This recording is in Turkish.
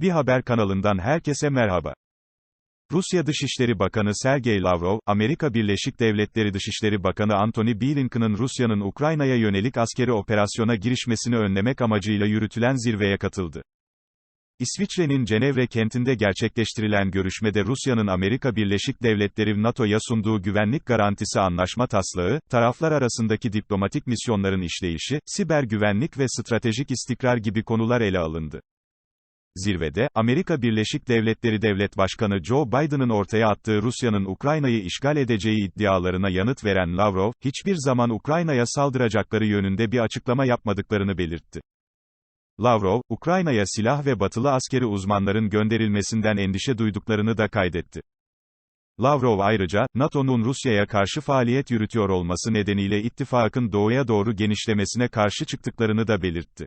Bir haber kanalından herkese merhaba. Rusya Dışişleri Bakanı Sergey Lavrov, Amerika Birleşik Devletleri Dışişleri Bakanı Antony Blinken'ın Rusya'nın Ukrayna'ya yönelik askeri operasyona girişmesini önlemek amacıyla yürütülen zirveye katıldı. İsviçre'nin Cenevre kentinde gerçekleştirilen görüşmede Rusya'nın Amerika Birleşik Devletleri NATO'ya sunduğu güvenlik garantisi anlaşma taslağı, taraflar arasındaki diplomatik misyonların işleyişi, siber güvenlik ve stratejik istikrar gibi konular ele alındı. Zirvede, Amerika Birleşik Devletleri Devlet Başkanı Joe Biden'ın ortaya attığı Rusya'nın Ukrayna'yı işgal edeceği iddialarına yanıt veren Lavrov, hiçbir zaman Ukrayna'ya saldıracakları yönünde bir açıklama yapmadıklarını belirtti. Lavrov, Ukrayna'ya silah ve batılı askeri uzmanların gönderilmesinden endişe duyduklarını da kaydetti. Lavrov ayrıca, NATO'nun Rusya'ya karşı faaliyet yürütüyor olması nedeniyle ittifakın doğuya doğru genişlemesine karşı çıktıklarını da belirtti.